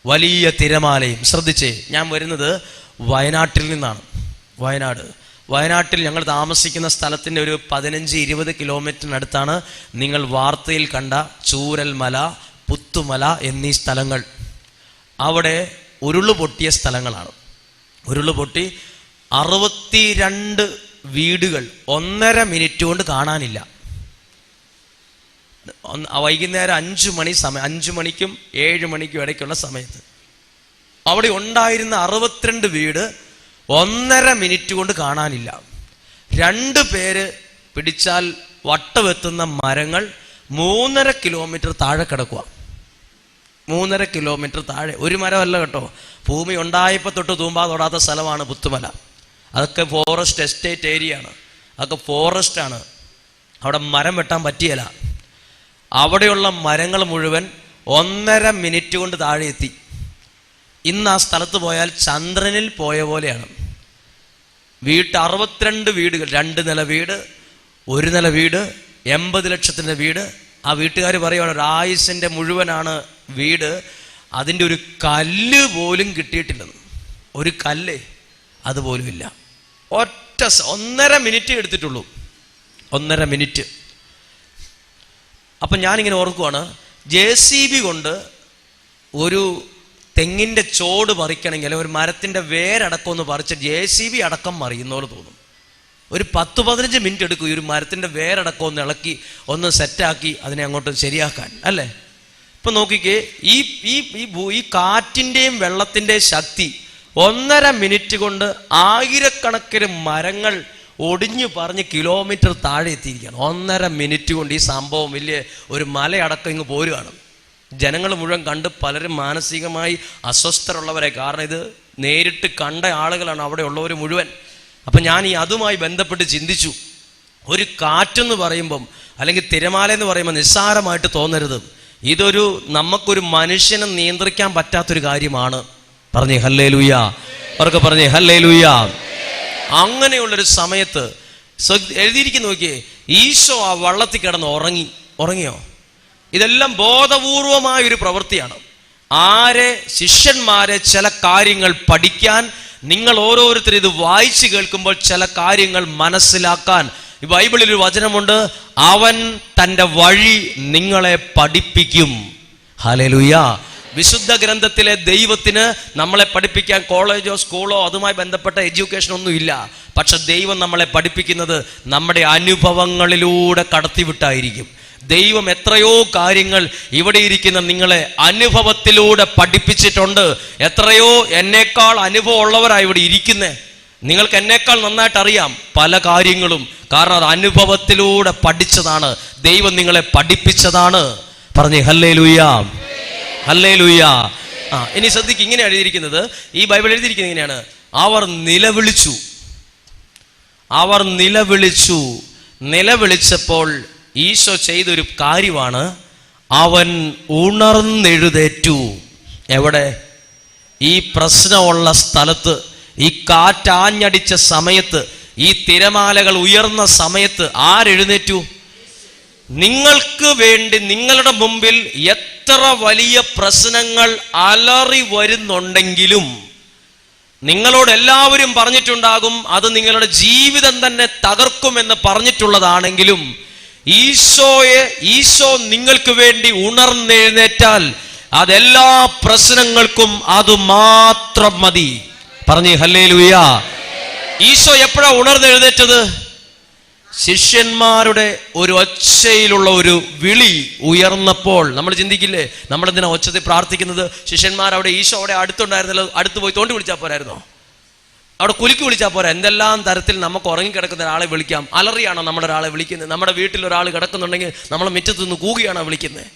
വലിയ തിരമാലയും. ശ്രദ്ധിച്ചേ ഞാൻ വരുന്നത് വയനാട്ടിൽ നിന്നാണ്. വയനാട്. വയനാട്ടിൽ ഞങ്ങൾ താമസിക്കുന്ന സ്ഥലത്തിന്റെ ഒരു പതിനഞ്ച് ഇരുപത് കിലോമീറ്ററിനടുത്താണ് നിങ്ങൾ വാർത്തയിൽ കണ്ട ചൂരൽമല പുത്തുമല എന്നീ സ്ഥലങ്ങൾ. അവിടെ ഉരുൾ പൊട്ടിയ സ്ഥലങ്ങളാണ്. ഉരുൾ പൊട്ടി അറുപത്തിരണ്ട് വീടുകൾ ഒന്നര മിനിറ്റ് കൊണ്ട് കാണാനില്ല. വൈകുന്നേരം അഞ്ചു മണി സമയം അഞ്ചു മണിക്കും ഏഴ് മണിക്കും ഇടയ്ക്കുള്ള സമയത്ത്. അവിടെ ഉണ്ടായിരുന്ന അറുപത്തിരണ്ട് വീട് ഒന്നര മിനിറ്റ് കൊണ്ട് കാണാനില്ല. രണ്ട് പേര് പിടിച്ചാൽ വട്ടമെത്തുന്ന മരങ്ങൾ മൂന്നര കിലോമീറ്റർ താഴെ കിടക്കുക മൂന്നര കിലോമീറ്റർ താഴെ. ഒരു മരമല്ല കേട്ടോ. ഭൂമി ഉണ്ടായപ്പോൾ തൊട്ട് തൂമ്പാ തൊടാത്ത സ്ഥലമാണ് പുത്തുമല. അതൊക്കെ ഫോറസ്റ്റ് എസ്റ്റേറ്റ് ഏരിയ ആണ്. അതൊക്കെ ഫോറസ്റ്റ് ആണ്. അവിടെ മരം വെട്ടാൻ പറ്റിയല്ല. അവിടെയുള്ള മരങ്ങൾ മുഴുവൻ ഒന്നര മിനിറ്റ് കൊണ്ട് താഴെ എത്തി. ഇന്ന് ആ സ്ഥലത്ത് പോയാൽ ചന്ദ്രനിൽ പോയ പോലെയാണ്. വീട്ട് അറുപത്തിരണ്ട് വീടുകൾ രണ്ട് നില വീട് ഒരു നില വീട് എൺപത് ലക്ഷത്തിന്റെ വീട്. ആ വീട്ടുകാർ പറയുകയാണ് ഒരു ആയുസിന്റെ മുഴുവനാണ് വീട്. അതിന്റെ ഒരു കല്ല് പോലും കിട്ടിയിട്ടില്ലെന്ന്. ഒരു കല്ലേ അതുപോലുമില്ല ഒറ്റ ഒന്നര മിനിറ്റ് എടുത്തിട്ടുള്ളൂ. ഒന്നര മിനിറ്റ്. അപ്പം ഞാനിങ്ങനെ ഓർക്കുവാണ് ജെ സി ബി കൊണ്ട് ഒരു തെങ്ങിന്റെ ചോട് പറിക്കണമെങ്കിൽ ഒരു മരത്തിന്റെ വേരടക്കം ഒന്ന് പറിച്ച് ജെ സി ബി അടക്കം മറിയുന്ന തോന്നും. ഒരു പത്ത് പതിനഞ്ച് മിനിറ്റ് എടുക്കും ഈ ഒരു മരത്തിന്റെ വേരടക്കം ഒന്ന് ഇളക്കി ഒന്ന് സെറ്റാക്കി അതിനെ അങ്ങോട്ട് ശരിയാക്കാൻ അല്ലേ? ഇപ്പൊ നോക്കിക്കേ ഈ ഈ ഈ കാറ്റിന്റെയും വെള്ളത്തിന്റെയും ശക്തി ഒന്നര മിനിറ്റ് കൊണ്ട് ആയിരക്കണക്കിന് മരങ്ങൾ ഒടിഞ്ഞു പറഞ്ഞ് കിലോമീറ്റർ താഴെ എത്തിയിരിക്കുകയാണ്. ഒന്നര മിനിറ്റ് കൊണ്ട് ഈ സംഭവം വലിയ ഒരു മലയടക്കം ഇങ്ങ് പോരുകയാണ്. ജനങ്ങൾ മുഴുവൻ കണ്ട് പലരും മാനസികമായി അസ്വസ്ഥരുള്ളവരെ കാരണം ഇത് നേരിട്ട് കണ്ട ആളുകളാണ് അവിടെ ഉള്ളവർ മുഴുവൻ. അപ്പം ഞാൻ ഈ അതുമായി ബന്ധപ്പെട്ട് ചിന്തിച്ചു. ഒരു കാറ്റെന്ന് പറയുമ്പം അല്ലെങ്കിൽ തിരമാല എന്ന് പറയുമ്പോൾ നിസ്സാരമായിട്ട് തോന്നരുത്. ഇതൊരു നമുക്കൊരു മനുഷ്യനെ നിയന്ത്രിക്കാൻ പറ്റാത്തൊരു കാര്യമാണ്. പറഞ്ഞേ ഹല്ലേ ലൂയ അവർക്ക് പറഞ്ഞേ ഹല്ലേ ലൂയ അങ്ങനെയുള്ളൊരു സമയത്ത് എഴുതിയിരിക്കുന്നു നോക്കിയേ ഈശോ ആ വള്ളത്തിൽ കിടന്ന് ഉറങ്ങി. ഉറങ്ങിയോ? ഇതെല്ലാം ബോധപൂർവമായ ഒരു പ്രവൃത്തിയാണ്. ആരെ ശിഷ്യന്മാരെ ചില കാര്യങ്ങൾ പഠിക്കാൻ നിങ്ങൾ ഓരോരുത്തർ ഇത് വായിച്ചു കേൾക്കുമ്പോൾ ചില കാര്യങ്ങൾ മനസ്സിലാക്കാൻ ഈ ബൈബിളിൽ ഒരു വചനമുണ്ട് അവൻ തന്റെ വഴി നിങ്ങളെ പഠിപ്പിക്കും. ഹലലുയ വിശുദ്ധ ഗ്രന്ഥത്തിലെ ദൈവത്തിന് നമ്മളെ പഠിപ്പിക്കാൻ കോളേജോ സ്കൂളോ അതുമായി ബന്ധപ്പെട്ട എഡ്യൂക്കേഷൻ ഒന്നും ഇല്ല. പക്ഷെ ദൈവം നമ്മളെ പഠിപ്പിക്കുന്നത് നമ്മുടെ അനുഭവങ്ങളിലൂടെ കടത്തിവിട്ടായിരിക്കും. ദൈവം എത്രയോ കാര്യങ്ങൾ ഇവിടെ ഇരിക്കുന്ന നിങ്ങളെ അനുഭവത്തിലൂടെ പഠിപ്പിച്ചിട്ടുണ്ട്. എത്രയോ എന്നേക്കാൾ അനുഭവം ഉള്ളവരായി ഇവിടെ ഇരിക്കുന്നേ. നിങ്ങൾക്ക് എന്നേക്കാൾ നന്നായിട്ട് അറിയാം പല കാര്യങ്ങളും. കാരണം അത് അനുഭവത്തിലൂടെ പഠിച്ചതാണ്. ദൈവം നിങ്ങളെ പഠിപ്പിച്ചതാണ്. പറഞ്ഞേ ഹല്ലേ ലൂയാ ഹല്ലേ ലൂയ്യ ആ ഇനി ശ്രദ്ധിക്ക് ഇങ്ങനെ എഴുതിയിരിക്കുന്നത് ഈ ബൈബിൾ എഴുതിയിരിക്കുന്നത് ഇങ്ങനെയാണ്. അവർ നിലവിളിച്ചു. അവർ നിലവിളിച്ചു. നിലവിളിച്ചപ്പോൾ ഈശോ ചെയ്തൊരു കാര്യമാണ് അവൻ ഉണർന്നെഴുതേറ്റു. എവിടെ? ഈ പ്രശ്നമുള്ള സ്ഥലത്ത് ഈ കാറ്റാഞ്ഞടിച്ച സമയത്ത് ഈ തിരമാലകൾ ഉയർന്ന സമയത്ത് ആരെഴുന്നേറ്റു? നിങ്ങൾക്ക് വേണ്ടി നിങ്ങളുടെ മുമ്പിൽ എത്ര വലിയ പ്രശ്നങ്ങൾ അലറി വരുന്നുണ്ടെങ്കിലും നിങ്ങളോട് എല്ലാവരും പറഞ്ഞിട്ടുണ്ടാകും അത് നിങ്ങളുടെ ജീവിതം തന്നെ തകർക്കുമെന്ന് പറഞ്ഞിട്ടുള്ളതാണെങ്കിലും ഈശോയെ ഈശോ നിങ്ങൾക്ക് വേണ്ടി ഉണർന്നെഴുന്നേറ്റാൽ അതെല്ലാ പ്രശ്നങ്ങൾക്കും അത് മാത്രം മതി. പറഞ്ഞു ഹല്ലേ ഈശോ എപ്പോഴാ ഉണർന്നെഴുന്നേറ്റത്? ശിഷ്യന്മാരുടെ ഒരു ഒച്ചയിലുള്ള ഒരു വിളി ഉയർന്നപ്പോൾ നമ്മൾ ചിന്തിക്കില്ലേ? നമ്മളെന്തിനാ ഒച്ചത്തിൽ പ്രാർത്ഥിക്കുന്നത്? ശിഷ്യന്മാർ അവിടെ ഈശോ അവിടെ അടുത്തുണ്ടായിരുന്നല്ലോ അടുത്ത് പോയി തോണ്ടി വിളിച്ചാൽ പോരായിരുന്നോ? അവിടെ കുലുക്കി വിളിച്ചാൽ പോരാ. എന്തെല്ലാം തരത്തിൽ നമുക്ക് ഉറങ്ങിക്കിടക്കുന്ന ഒരാളെ വിളിക്കാം? അലറിയാണോ നമ്മുടെ ഒരാളെ വിളിക്കുന്നത്? നമ്മുടെ വീട്ടിൽ ഒരാൾ കിടക്കുന്നുണ്ടെങ്കിൽ നമ്മളെ മുറ്റത്ത് നിന്ന് കൂകിയാണോ വിളിക്കുന്നത്?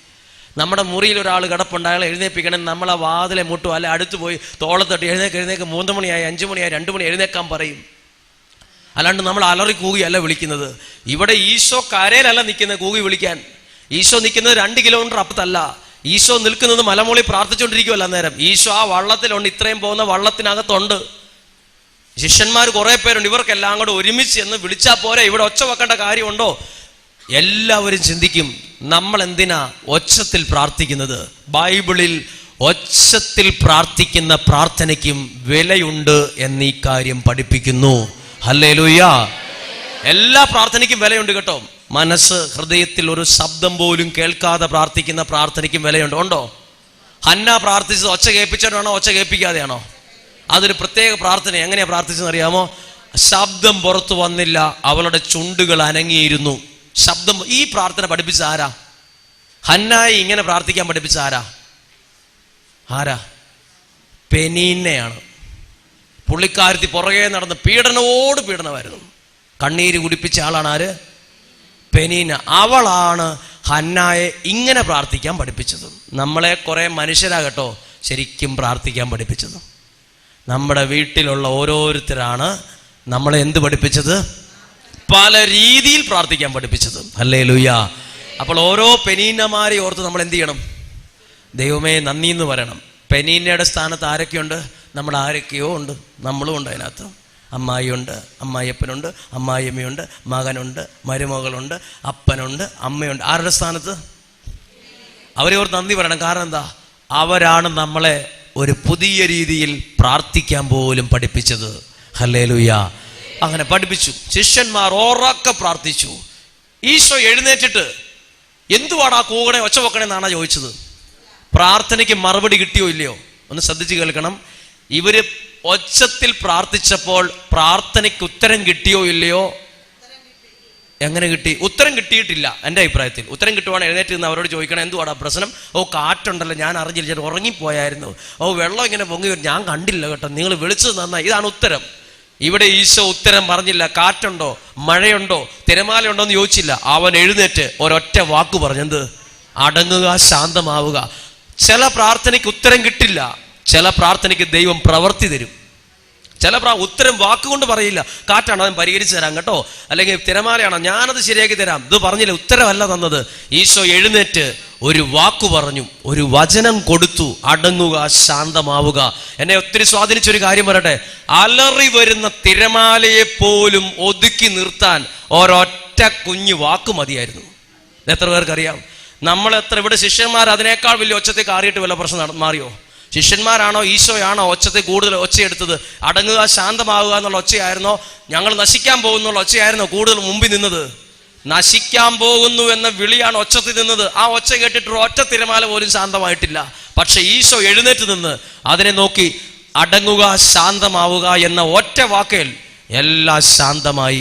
നമ്മുടെ മുറിയിൽ ഒരാൾ കിടപ്പുണ്ട് അയാളെ നമ്മളെ വാതിലെ മുട്ടും അല്ലെ അടുത്ത് പോയി തോളത്തട്ടി എഴുന്നേക്ക് എഴുന്നേക്ക് മൂന്ന് മണിയായി അഞ്ച് മണിയായി രണ്ട് മണി എഴുന്നേക്കാൻ പറയും. അല്ലാണ്ട് നമ്മൾ അലറി കൂകിയല്ല വിളിക്കുന്നത്. ഇവിടെ ഈശോ കരയിലല്ല നിൽക്കുന്നത് കൂകി വിളിക്കാൻ. ഈശോ നിൽക്കുന്നത് രണ്ട് കിലോമീറ്റർ അപ്പത്തല്ല ഈശോ നിൽക്കുന്നത് മലമൂളി പ്രാർത്ഥിച്ചുകൊണ്ടിരിക്കുമല്ല അന്നേരം. ഈശോ ആ വള്ളത്തിലുണ്ട്. ഇത്രയും പോകുന്ന വള്ളത്തിനകത്തുണ്ട്. ശിഷ്യന്മാർ കുറേ പേരുണ്ട്. ഇവർക്കെല്ലാം കൂടെ ഒരുമിച്ച് എന്ന് വിളിച്ചാൽ പോരെ. ഇവിടെ ഒച്ച വെക്കേണ്ട കാര്യമുണ്ടോ? എല്ലാവരും ചിന്തിക്കും നമ്മൾ എന്തിനാ ഒച്ചത്തിൽ പ്രാർത്ഥിക്കുന്നത്? ബൈബിളിൽ ഒച്ചത്തിൽ പ്രാർത്ഥിക്കുന്ന പ്രാർത്ഥനയ്ക്കും വിലയുണ്ട് എന്നീ കാര്യം പഠിപ്പിക്കുന്നു. ഹല്ലേലൂയ. എല്ലാ പ്രാർത്ഥനയ്ക്കും വിലയുണ്ട് കേട്ടോ. മനസ്സ് ഹൃദയത്തിൽ ഒരു ശബ്ദം പോലും കേൾക്കാതെ പ്രാർത്ഥിക്കുന്ന പ്രാർത്ഥനയ്ക്കും വിലയുണ്ട്. ഉണ്ടോ? ഹന്ന പ്രാർത്ഥിച്ചത് ഒച്ച കേൾപ്പിച്ചോണ്ടാണോ ഒച്ച കേൾപ്പിക്കാതെയാണോ? അതൊരു പ്രത്യേക പ്രാർത്ഥന. എങ്ങനെയാ പ്രാർത്ഥിച്ചെന്ന് അറിയാമോ? ശബ്ദം പുറത്തു വന്നില്ല അവളുടെ ചുണ്ടുകൾ അനങ്ങിയിരുന്നു. ശബ്ദം ഈ പ്രാർത്ഥന പഠിപ്പിച്ച ആരാ? ഹന്നായി ഇങ്ങനെ പ്രാർത്ഥിക്കാൻ പഠിപ്പിച്ച ആരാ? ആരാ? പെനീനെയാണ്. പുള്ളിക്കാരത്തി പുറകെ നടന്ന് പീഡനോട് പീഡനമായിരുന്നു. കണ്ണീര് കുടിപ്പിച്ച ആളാണ് ആര്? പെനീന. അവളാണ് ഹന്നായെ ഇങ്ങനെ പ്രാർത്ഥിക്കാൻ പഠിപ്പിച്ചത്. നമ്മളെ കുറെ മനുഷ്യരാകട്ടോ ശരിക്കും പ്രാർത്ഥിക്കാൻ പഠിപ്പിച്ചത്. നമ്മുടെ വീട്ടിലുള്ള ഓരോരുത്തരാണ് നമ്മളെ എന്ത് പഠിപ്പിച്ചത്? പല രീതിയിൽ പ്രാർത്ഥിക്കാൻ പഠിപ്പിച്ചത്. അല്ലേ ലുയ്യ അപ്പോൾ ഓരോ പെനീനമാരെ ഓർത്ത് നമ്മൾ എന്ത് ചെയ്യണം? ദൈവമേ നന്ദി എന്ന് പറയണം. പെനീനയുടെ സ്ഥാനത്ത് ആരൊക്കെയുണ്ട്? നമ്മൾ ആരൊക്കെയോ ഉണ്ട്. നമ്മളും ഉണ്ട് അതിനകത്ത്. അമ്മായിയുണ്ട് അമ്മായിയപ്പനുണ്ട് അമ്മായിയമ്മയുണ്ട് മകനുണ്ട് മരുമകളുണ്ട് അപ്പനുണ്ട് അമ്മയുണ്ട്. ആരുടെ സ്ഥാനത്ത്? അവരെ ഓർത്ത് നന്ദി പറയണം. കാരണം എന്താ? അവരാണ് നമ്മളെ ഒരു പുതിയ രീതിയിൽ പ്രാർത്ഥിക്കാൻ പോലും പഠിപ്പിച്ചത്. ഹല്ലേലൂയ. അങ്ങനെ പഠിപ്പിച്ചു. ശിഷ്യന്മാർ ഓറൊക്കെ പ്രാർത്ഥിച്ചു. ഈശോ എഴുന്നേറ്റിട്ട് എന്തുവാണ് ആ കൂകണേ ഒച്ച വെക്കണേ എന്നാണ് ചോദിച്ചത്? പ്രാർത്ഥനയ്ക്ക് മറുപടി കിട്ടിയോ ഇല്ലയോ? ഒന്ന് ശ്രദ്ധിച്ച് കേൾക്കണം. ഇവർ ഒച്ചത്തിൽ പ്രാർത്ഥിച്ചപ്പോൾ പ്രാർത്ഥനയ്ക്ക് ഉത്തരം കിട്ടിയോ ഇല്ലയോ? എങ്ങനെ കിട്ടി? ഉത്തരം കിട്ടിയിട്ടില്ല എന്റെ അഭിപ്രായത്തിൽ. ഉത്തരം കിട്ടുവാണ് എഴുന്നേറ്റ് നിന്ന് അവരോട് ചോദിക്കണം എന്തുവാടാ പ്രശ്നം? ഓ കാറ്റുണ്ടല്ലോ ഞാൻ അറിഞ്ഞില്ല ഞാൻ ഉറങ്ങിപ്പോയായിരുന്നു. ഓ വെള്ളം ഇങ്ങനെ പൊങ്ങി വരും. ഞാൻ കണ്ടില്ല കേട്ടോ നിങ്ങൾ വിളിച്ചത് നന്നായി. ഇതാണ് ഉത്തരം. ഇവിടെ ഈശോ ഉത്തരം പറഞ്ഞില്ല കാറ്റുണ്ടോ മഴയുണ്ടോ തിരമാലയുണ്ടോ എന്ന് ചോദിച്ചില്ല. അവൻ എഴുന്നേറ്റ് ഒരൊറ്റ വാക്ക് പറഞ്ഞെന്ത്? അടങ്ങുക ശാന്തമാവുക. ചില പ്രാർത്ഥനയ്ക്ക് ഉത്തരം കിട്ടില്ല. ചില പ്രാർത്ഥനയ്ക്ക് ദൈവം പ്രവർത്തി തരും. ചില പ്രാ ഉത്തരം വാക്കുകൊണ്ട് പറയില്ല. കാറ്റാണ് അവൻ പരിഹരിച്ചു തരാം കേട്ടോ. അല്ലെങ്കിൽ തിരമാലയാണോ. ഞാനത് ശരിയാക്കി തരാം. ഇത് പറഞ്ഞില്ല? ഉത്തരമല്ല തന്നത്. ഈശോ എഴുന്നേറ്റ് ഒരു വാക്കു പറഞ്ഞു. ഒരു വചനം കൊടുത്തു. അടങ്ങുക ശാന്തമാവുക. എന്നെ ഒത്തിരി സ്വാധീനിച്ചൊരു കാര്യം പറയട്ടെ. അലറി വരുന്ന തിരമാലയെ പോലും ഒതുക്കി നിർത്താൻ ഒരൊറ്റ കുഞ്ഞു വാക്ക് മതിയായിരുന്നു. എത്ര പേർക്കറിയാം? നമ്മൾ എത്ര ഇവിടെ ശിഷ്യന്മാർ അതിനേക്കാൾ വലിയ ഒച്ചത്തേക്ക് കാറിയിട്ട് വല്ല പ്രശ്നം മാറിയോ? ശിഷ്യന്മാരാണോ ഈശോയാണോ ഒച്ചത്തെ കൂടുതൽ ഒച്ചയെടുത്തത്? അടങ്ങുക ശാന്തമാവുക എന്നുള്ള ഒച്ചയായിരുന്നോ? ഞങ്ങൾ നശിക്കാൻ പോകുന്നുള്ള ഒച്ചയായിരുന്നോ കൂടുതൽ മുമ്പിൽ നിന്നത്? നശിക്കാൻ പോകുന്നു എന്ന വിളിയാണ് ഒച്ചത്തിൽ നിന്നത്. ആ ഒച്ച കേട്ടിട്ട് ഒറ്റ തിരമാല പോലും ശാന്തമായിട്ടില്ല. പക്ഷെ ഈശോ എഴുന്നേറ്റ് നിന്ന് അതിനെ നോക്കി അടങ്ങുക ശാന്തമാവുക എന്ന ഒറ്റ വാക്കേൽ എല്ലാം ശാന്തമായി.